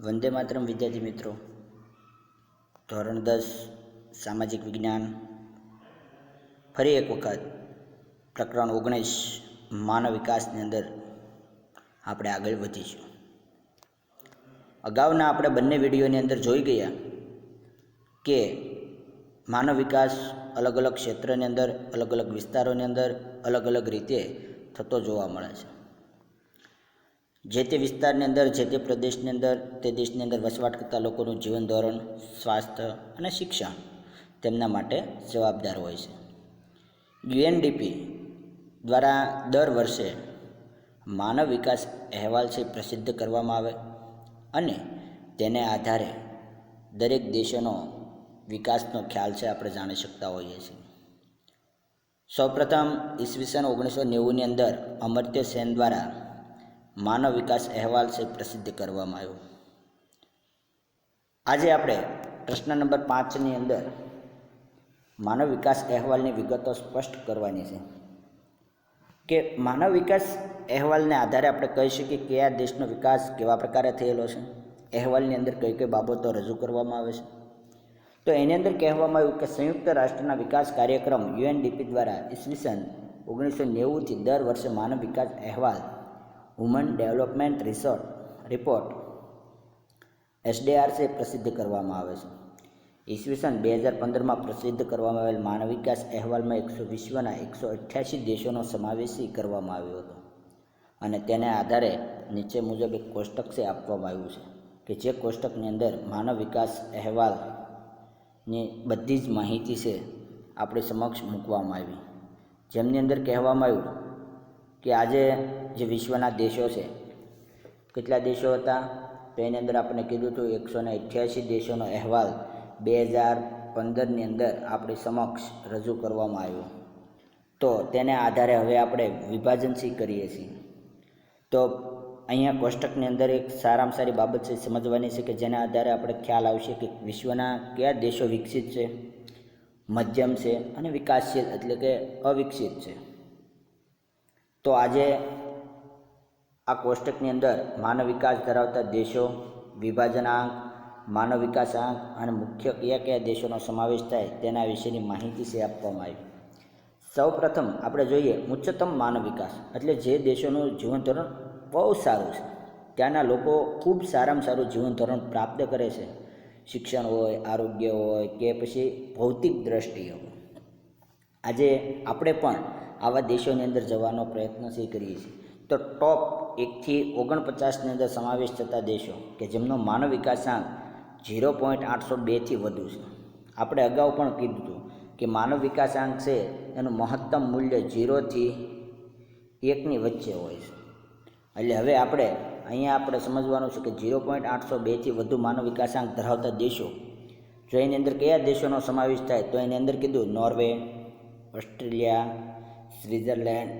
વંદે માતરમ વિદ્યાર્થી મિત્રો. ધોરણ દસ, સામાજિક વિજ્ઞાન. ફરી એક વખત પ્રકરણ ઓગણીસ, માનવ વિકાસની અંદર આપણે આગળ વધીશું. અગાઉના આપણે બંને વિડીયોની અંદર જોઈ ગયા કે માનવ વિકાસ અલગ અલગ ક્ષેત્રની અંદર, અલગ અલગ વિસ્તારોની અંદર, અલગ અલગ રીતે થતો જોવા મળે છે. જે તે વિસ્તારની અંદર, જે તે પ્રદેશની અંદર, તે દેશની અંદર વસવાટ કરતા લોકોનું જીવન ધોરણ, સ્વાસ્થ્ય અને શિક્ષણ તેમના માટે જવાબદાર હોય છે. યુએનડીપી દ્વારા દર વર્ષે માનવ વિકાસ અહેવાલ છે પ્રસિદ્ધ કરવામાં આવે અને તેને આધારે દરેક દેશોનો વિકાસનો ખ્યાલ છે આપણે જાણી શકતા હોઈએ છીએ. સૌપ્રથમ ઈસવીસન ઓગણીસો નેવુંની અંદર અમર્ત્ય સેન દ્વારા માનવ વિકાસ અહેવાલ છે, પ્રસિદ્ધ કરવામાં આવ્યો. આજે આપણે પ્રશ્ન નંબર પાંચની અંદર માનવ વિકાસ અહેવાલની વિગતો સ્પષ્ટ કરવાની છે કે માનવ વિકાસ અહેવાલને આધારે આપણે કહી શકીએ કે આ દેશનો વિકાસ કેવા પ્રકારે થયેલો છે, અહેવાલની અંદર કઈ કઈ બાબતો રજૂ કરવામાં આવે છે. તો એની અંદર કહેવામાં આવ્યું કે સંયુક્ત રાષ્ટ્રના વિકાસ કાર્યક્રમ યુએનડીપી દ્વારા ઈસવીસન ઓગણીસો નેવુંથી દર વર્ષે માનવ વિકાસ અહેવાલ human development resort report SDRC પ્રસિદ્ધ કરવામાં આવે છે. ઈસવીસન બે હજાર પંદરમાં પ્રસિદ્ધ કરવામાં આવેલ માનવ વિકાસ અહેવાલમાં એકસો વિશ્વના એકસો અઠ્યાસી દેશોનો સમાવેશી કરવામાં આવ્યો હતો. અને તેને આધારે નીચે મુજબ એક કોષ્ટક છે આપવામાં આવ્યું છે, કે જે કોષ્ટકની અંદર માનવ વિકાસ અહેવાલની બધી જ માહિતી છે આપણી સમક્ષ મૂકવામાં આવી. જેમની અંદર કહેવામાં આવ્યું કે આજે જે વિશ્વના દેશો છે, કેટલા દેશો હતા? તો એની અંદર આપણે કીધું હતું એકસો ને અઠ્યાસી દેશોનો અહેવાલ બે હજાર પંદરની અંદર આપણી સમક્ષ રજૂ કરવામાં આવ્યો. તો તેને આધારે હવે આપણે વિભાજન સી કરીએ છીએ? તો અહીંયા કોષ્ટકની અંદર એક સારામાં સારી બાબત છે, સમજવાની છે કે જેના આધારે આપણે ખ્યાલ આવશે કે વિશ્વના કયા દેશો વિકસિત છે, મધ્યમ છે અને વિકાસશીલ એટલે કે અવિકસિત છે. તો આજે આ કોષ્ટકની અંદર માનવ વિકાસ ધરાવતા દેશો, વિભાજનાંક, માનવ વિકાસ આંક અને મુખ્ય કયા કયા દેશોનો સમાવેશ થાય તેના વિશેની માહિતી છે આપવામાં આવી. સૌ પ્રથમ આપણે જોઈએ ઉચ્ચતમ માનવ વિકાસ, એટલે જે દેશોનું જીવન ધોરણ બહુ સારું છે. ત્યાંના લોકો ખૂબ સારામાં સારું જીવન ધોરણ પ્રાપ્ત કરે છે. શિક્ષણ હોય, આરોગ્ય હોય કે પછી ભૌતિક દ્રષ્ટિએ હોય. આજે આપણે પણ આવા દેશોની અંદર જવાનો પ્રયત્ન છે કરીએ છીએ? તો ટોપ એકથી ઓગણપચાસની અંદર સમાવેશ થતા દેશો કે જેમનો માનવ વિકાસાંક ઝીરો પોઈન્ટ આઠસો બેથી વધુ છે. આપણે અગાઉ પણ કીધું હતું કે માનવ વિકાસાંક છે એનું મહત્તમ મૂલ્ય ઝીરોથી એકની વચ્ચે હોય છે. એટલે હવે આપણે અહીંયા આપણે સમજવાનું છે કે ઝીરો પોઈન્ટ આઠસો બેથી વધુ માનવ વિકાસાંક ધરાવતા દેશો જો એની અંદર કયા દેશોનો સમાવેશ થાય તો એની અંદર કીધું Norway, Australia Switzerland,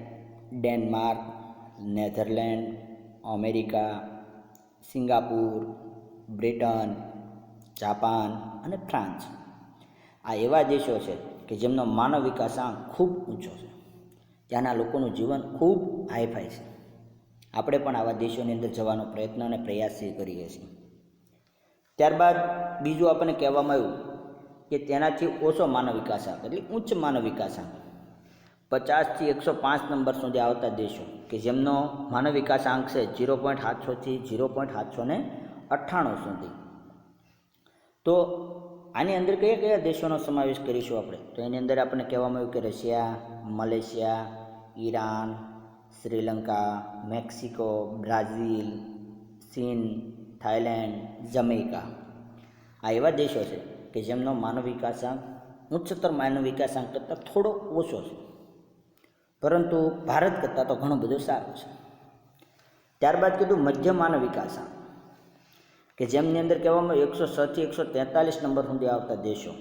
Denmark, Netherland, America, Singapore, Britain, Japan અને ફ્રાન્સ. આ એવા દેશો છે કે જેમનો માનવ વિકાસાંક ખૂબ ઊંચો છે. ત્યાંના લોકોનું જીવન ખૂબ હાઈફાઈ છે. આપણે પણ આવા દેશોની અંદર જવાનો પ્રયત્ન અને પ્રયાસ કરીએ છીએ. ત્યારબાદ બીજું આપણને કહેવામાં આવ્યું કે તેનાથી ઓછો માનવ વિકાસાંક એટલે ઉચ્ચ માનવ વિકાસાંક પચાસથી એકસો પાંચ નંબર સુધી આવતા દેશો કે જેમનો માનવ વિકાસાંક છે ઝીરો પોઈન્ટ સાતસોથી ઝીરો પોઈન્ટ સાતસો ને અઠ્ઠાણું સુધી. તો આની અંદર કયા કયા દેશોનો સમાવેશ કરીશું આપણે? તો એની અંદર આપણને કહેવામાં આવ્યું કે Russia, Malaysia, Iran, Sri Lanka, Mexico, Brazil, ચીન થાઈલેન્ડ જમૈકા. આ એવા દેશો છે કે જેમનો માનવ વિકાસાંક ઉચ્ચતર માનવ વિકાસાંક કરતાં થોડો ઓછો છે. પરંતુ ભારત કરતાં તો ઘણું બધું સારું છે. ત્યારબાદ કીધું મધ્ય માનવ વિકાસાંક કે જેમની અંદર કહેવામાં એકસો છથી એકસો તેતાલીસ નંબર સુધી આવતા દેશો.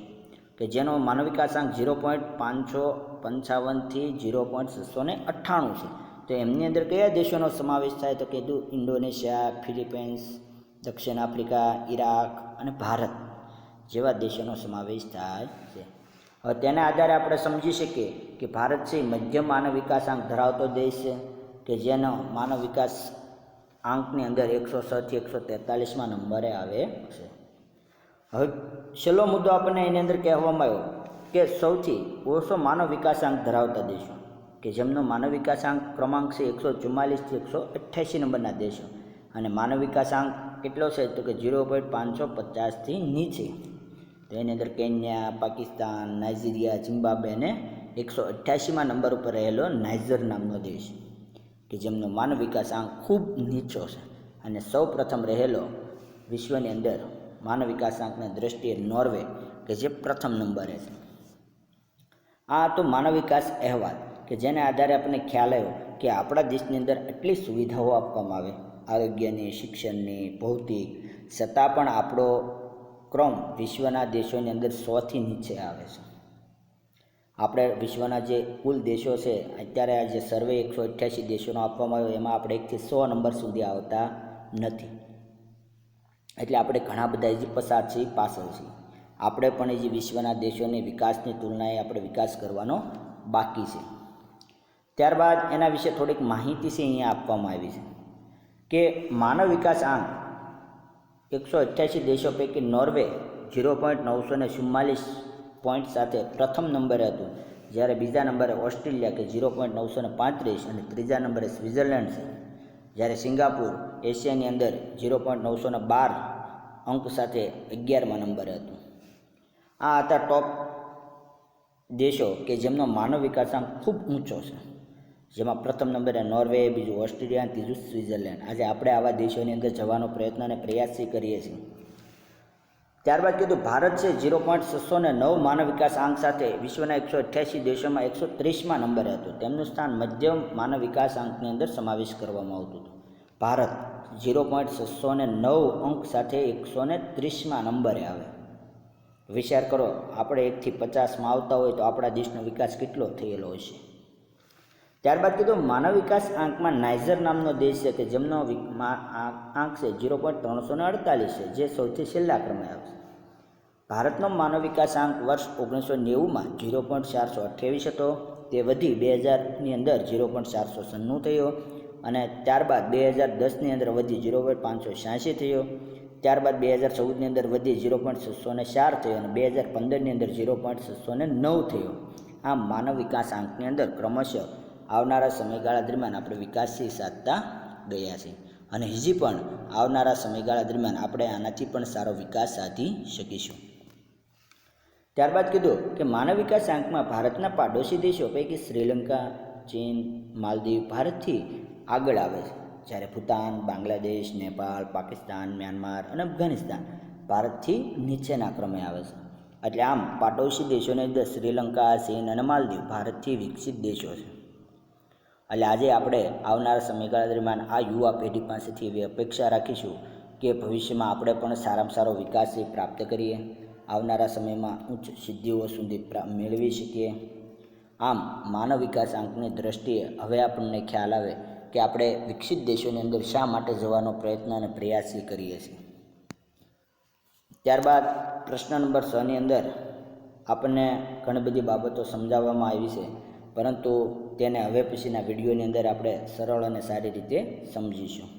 કે જેનો માનવ વિકાસાંક ઝીરો પોઈન્ટ પાંચસો પંચાવનથી ઝીરો પોઈન્ટ છસો ને અઠ્ઠાણું છે. તો એમની અંદર કયા દેશોનો સમાવેશ થાય તો કીધું ઇન્ડોનેશિયા ફિલિપાઇન્સ દક્ષિણ આફ્રિકા, ઈરાક અને ભારત જેવા દેશોનો સમાવેશ થાય છે. તેના આધારે આપણે સમજી શકીએ કે ભારત છે મધ્યમ માનવ વિકાસાંક ધરાવતો દેશ છે કે જેનો માનવ વિકાસ આંકની અંદર એકસો છથી એકસો તેતાલીસમાં નંબરે આવે છે. હવે છેલ્લો મુદ્દો આપણને એની અંદર કહેવામાં આવ્યો કે સૌથી ઓછો માનવ વિકાસાંક ધરાવતા દેશો કે જેમનો માનવ વિકાસાંક ક્રમાંક છે એકસો ચુમ્માલીસથી એકસો અઠ્યાસી નંબરના દેશો. અને માનવ વિકાસાંક કેટલો છે તો કે ઝીરો પોઈન્ટ પાંચસો પચાસથી નીચે. એની અંદર કેન્યા, પાકિસ્તાન, નાઇજીરિયા, ઝિમ્બાબ્વે અને એકસો અઠ્યાસીમાં નંબર ઉપર રહેલો નાઇઝર નામનો દેશ કે જેમનો માનવ વિકાસ આંક ખૂબ નીચો છે. અને સૌ પ્રથમ રહેલો વિશ્વની અંદર માનવ વિકાસ આંકની દૃષ્ટિએ નોર્વે, કે જે પ્રથમ નંબરે છે. આ તો માનવ વિકાસ અહેવાલ, કે જેને આધારે આપણને ખ્યાલ આવ્યો કે આપણા દેશની અંદર આટલી સુવિધાઓ આપવામાં આવે. આરોગ્યની, શિક્ષણની, ભૌતિક, છતાં પણ આપણો ક્રમ વિશ્વના દેશોની અંદર સોથી નીચે આવે છે. આપણે વિશ્વના જે કુલ દેશો છે, અત્યારે આ જે સર્વે એકસો અઠ્યાસી દેશોનો આપવામાં આવ્યો, એમાં આપણે એકથી સો નંબર સુધી આવતા નથી. એટલે આપણે ઘણા બધા હજી પસાર છીએ, પાછળ છીએ. આપણે પણ હજી વિશ્વના દેશોની વિકાસની તુલનાએ આપણે વિકાસ કરવાનો બાકી છે. ત્યારબાદ એના વિશે થોડીક માહિતી છે, અહીંયા આપવામાં આવી છે. કે માનવ વિકાસ આંક એકસો અઠ્યાસી દેશો પૈકી નોર્વે ઝીરો પોઈન્ટ નવસો ને ચુમ્માલીસ પોઈન્ટ સાથે પ્રથમ નંબરે હતું, જ્યારે બીજા નંબરે ઓસ્ટ્રેલિયા કે ઝીરો પોઈન્ટ નવસો ને પાંત્રીસ અને ત્રીજા નંબરે સ્વિટ્ઝરલેન્ડ છે. જ્યારે સિંગાપુર એશિયાની અંદર ઝીરો પોઈન્ટ નવસો ને બાર અંક સાથે અગિયારમાં નંબરે હતું. આ હતા ટોપ દેશો કે જેમનો માનવ વિકાસાંક ખૂબ ઊંચો છે. જેમાં પ્રથમ નંબરે નોર્વે, બીજું ઓસ્ટ્રેલિયા ત્રીજું સ્વિટ્ઝરલેન્ડ. આજે આપણે આવા દેશોની અંદર જવાનો પ્રયત્ન અને પ્રયાસથી કરીએ છીએ. ત્યારબાદ કીધું, ભારત છે ઝીરો પોઈન્ટ છસો ને નવ માનવ વિકાસ આંક સાથે વિશ્વના એકસો અઠ્યાસી દેશોમાં એકસો ત્રીસમાં નંબરે હતું. તેમનું સ્થાન મધ્યમ માનવ વિકાસ આંકની અંદર સમાવેશ કરવામાં આવતું હતું. ભારત ઝીરો પોઈન્ટ છસો ને નવ અંક સાથે એકસો ને ત્રીસમાં નંબરે આવે. વિચાર કરો, આપણે એકથી પચાસમાં આવતા હોય તો આપણા દેશનો વિકાસ કેટલો થયેલો હશે? ત્યારબાદ કીધું, માનવ વિકાસ આંકમાં નાઇઝર નામનો દેશ છે કે જેમનો આંક છે ઝીરો પોઈન્ટ ત્રણસો ને અડતાલીસ છે, જે સૌથી છેલ્લા ક્રમે આવશે ભારતનો માનવ વિકાસ આંક વર્ષ ઓગણીસો નેવુંમાં ઝીરો પોઈન્ટ ચારસો અઠ્યાવીસ હતો, તે વધી બે હજારની અંદર ઝીરો પોઈન્ટ ચારસો સન્નું થયો અને ત્યારબાદ બે હજાર દસની અંદર વધી ઝીરો પોઈન્ટ પાંચસો છ્યાસી થયો. ત્યારબાદ બે હજાર ચૌદની અંદર વધી ઝીરો પોઈન્ટ છસો ને ચાર થયો અને બે હજાર પંદરની અંદર ઝીરો પોઈન્ટ છસો ને નવ થયો. આમ માનવ વિકાસ આંકની અંદર ક્રમશઃ આવનારા સમયગાળા દરમિયાન આપણે વિકાસથી સાધતા ગયા છે અને હજી પણ આવનારા સમયગાળા દરમિયાન આપણે આનાથી પણ સારો વિકાસ સાધી શકીશું. ત્યારબાદ કીધું કે માનવ વિકાસ આંકમાં ભારતના પાડોશી દેશો પૈકી શ્રીલંકા, ચીન, માલદીવ ભારતથી આગળ આવે છે. જ્યારે ભૂતાન, બાંગ્લાદેશ, નેપાળ, પાકિસ્તાન, મ્યાનમાર અને અફઘાનિસ્તાન ભારતથી નીચેના ક્રમે આવે છે. એટલે આમ પાડોશી દેશોની શ્રીલંકા, ચીન અને માલદીવ ભારતથી વિકસિત દેશો છે. એટલે આજે આપણે આવનારા સમયગાળા દરમિયાન આ યુવા પેઢી પાસેથી એવી અપેક્ષા રાખીશું કે ભવિષ્યમાં આપણે પણ સારામાં સારો વિકાસ એ પ્રાપ્ત કરીએ. આવનારા સમયમાં ઉચ્ચ સિદ્ધિઓ સુધી મેળવી શકીએ. આમ, માનવ વિકાસ આંકની દ્રષ્ટિએ હવે આપણને ખ્યાલ આવે કે આપણે વિકસિત દેશોની અંદર શા માટે જવાનો પ્રયત્ન અને પ્રયાસ કરીએ છીએ. ત્યારબાદ, પ્રશ્ન નંબર છની અંદર આપણને ઘણી બધી બાબતો સમજાવવામાં આવી છે. પરંતુ તેને હવે પછીના વિડીયોની અંદર આપણે સરળ અને સારી રીતે સમજીશું.